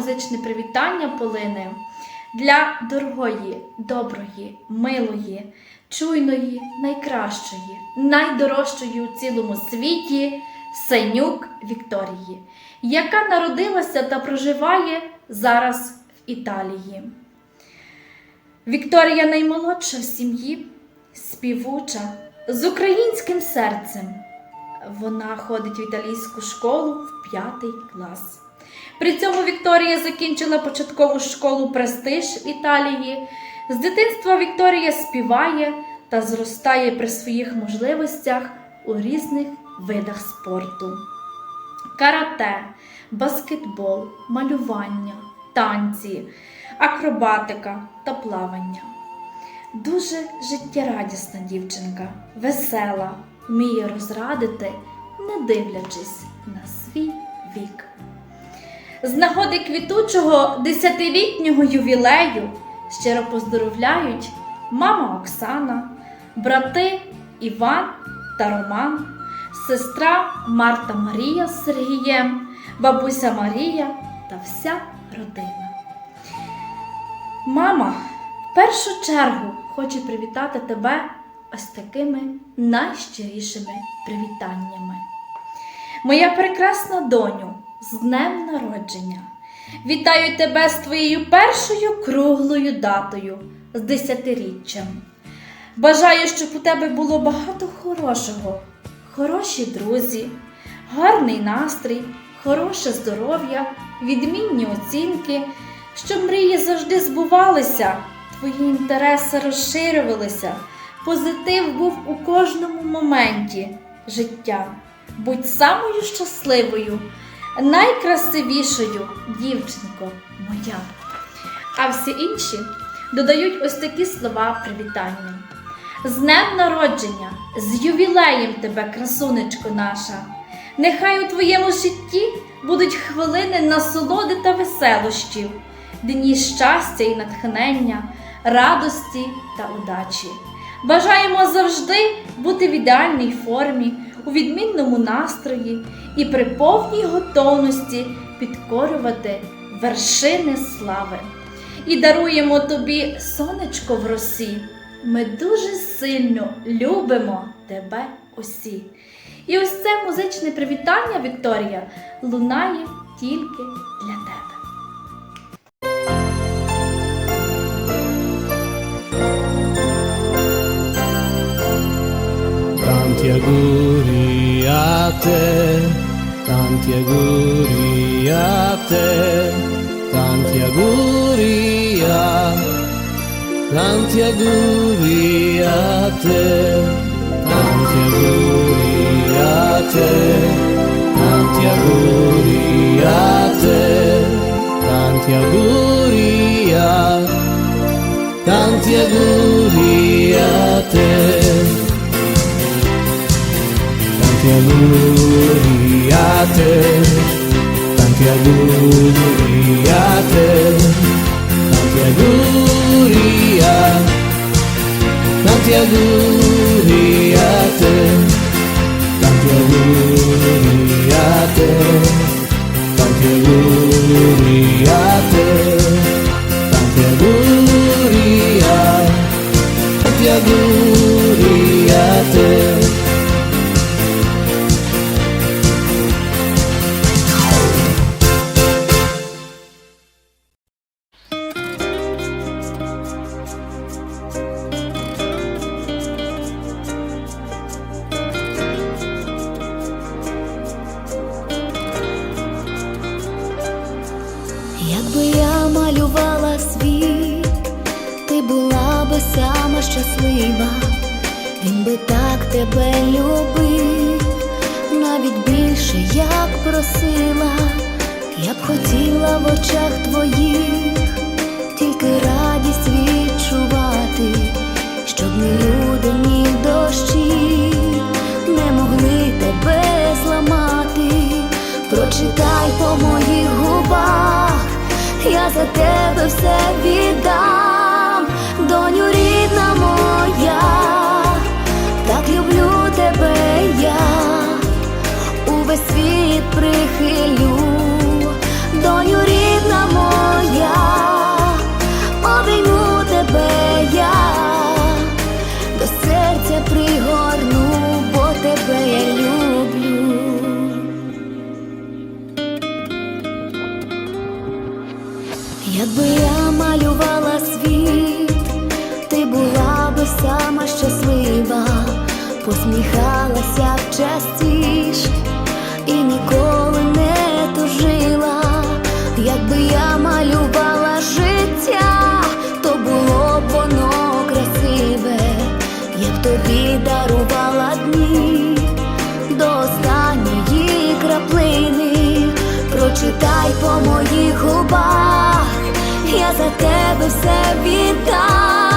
музичне привітання полине для дорогої, доброї, милої, чуйної, найкращої, найдорожчої у цілому світі Сенюк Вікторії, яка народилася та проживає зараз в Італії. Вікторія наймолодша в сім'ї, співуча, з українським серцем. Вона ходить в італійську школу в п'ятий клас. При цьому Вікторія закінчила початкову школу Престиж Італії. З дитинства Вікторія співає та зростає при своїх можливостях у різних видах спорту: карате, баскетбол, малювання, танці, акробатика та плавання. Дуже життєрадісна дівчинка, весела, вміє розрадити, не дивлячись на свій вік. З нагоди квітучого десятилітнього ювілею щиро поздоровляють мама Оксана, брати Іван та Роман, сестра Марта Марія з Сергієм, бабуся Марія та вся родина. Мама в першу чергу хоче привітати тебе ось такими найщирішими привітаннями. Моя прекрасна доню, з днем народження! Вітаю тебе з твоєю першою круглою датою з десятиріччям. Бажаю, щоб у тебе було багато хорошого, хороші друзі, гарний настрій, хороше здоров'я, відмінні оцінки, щоб мрії завжди збувалися, твої інтереси розширювалися, позитив був у кожному моменті життя. Будь самою щасливою, найкрасивішою дівчинко моя. А всі інші додають ось такі слова привітання. З днем народження, з ювілеєм тебе, красунечко наша. Нехай у твоєму житті будуть хвилини насолоди та веселощів, дні щастя і натхнення, радості та удачі. Бажаємо завжди бути в ідеальній формі, у відмінному настрої і при повній готовності підкорювати вершини слави. І даруємо тобі сонечко в росі. Ми дуже сильно любимо тебе усі. І ось це музичне привітання, Вікторія, лунає тільки для тебе. A te, tanti auguri a te, tanti auguri a, tanti auguri a te, tanti auguri a te, tanti auguri a te, tanti auguri a, tanti auguri a te. Tantiaguriate Tantiaguriate Tantiaguria Tantiaguriate Tantiaguriate Tantiaguriate Tantiaguria Tantiaguria сама щаслива, він би так тебе любив, навіть більше як просила, я б хотіла в очах твоїх тільки радість відчувати, щоб ні люди, ні дощі не могли тебе зламати. Прочитай по моїх губах, я за тебе все віддам, доню рідна моя, так люблю тебе я, увесь світ прихилю. посміхалася б частіш і ніколи не тужила, якби я малювала життя, то було б воно красиве, я б тобі дарувала дні до останньої краплини, прочитай по моїх губах, я за тебе все віддам.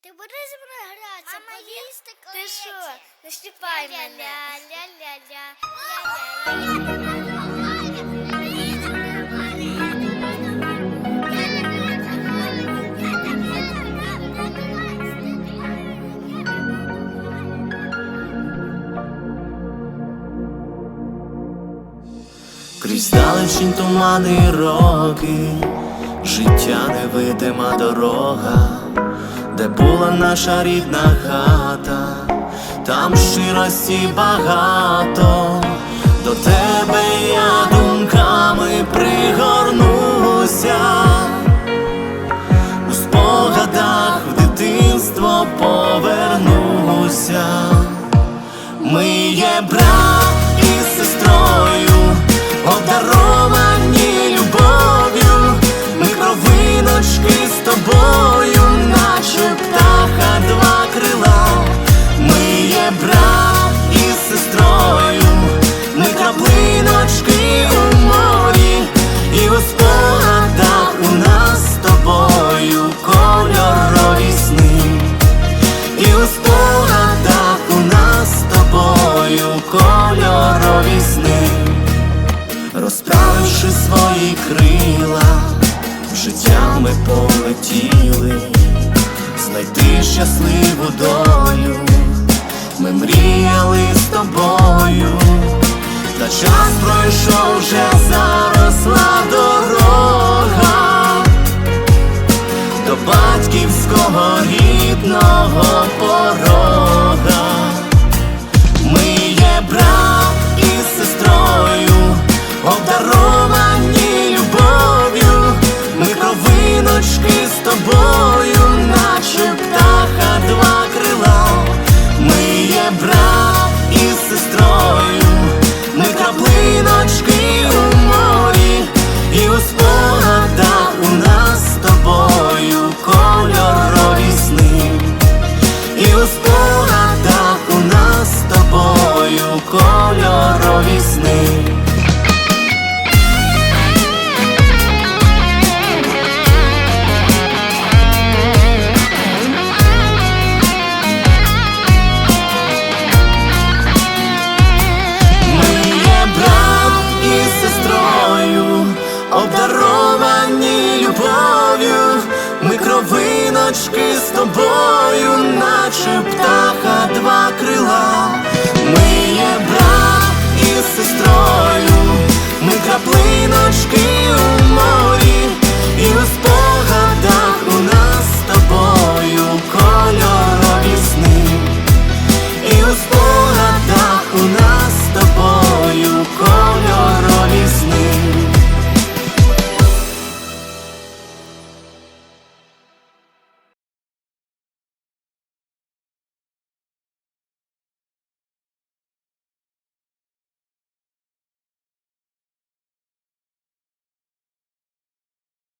Ти будеш зі мною гратися, Мама, поїсти Ти що? Не щіпай мене. Крізь далечінь тумани і роки, життя невидима дорога де була наша рідна хата, там щирості багато, до тебе я думками пригорнуся, у спогадах в дитинство повернуся, ми є брат. щасливу долю, ми мріяли з тобою, та час пройшов вже заросла дорога до батьківського рідного. пташки з тобою, наче птаха, два крила, ми є брат і сестрою, ми краплиночки у морі, і Господь.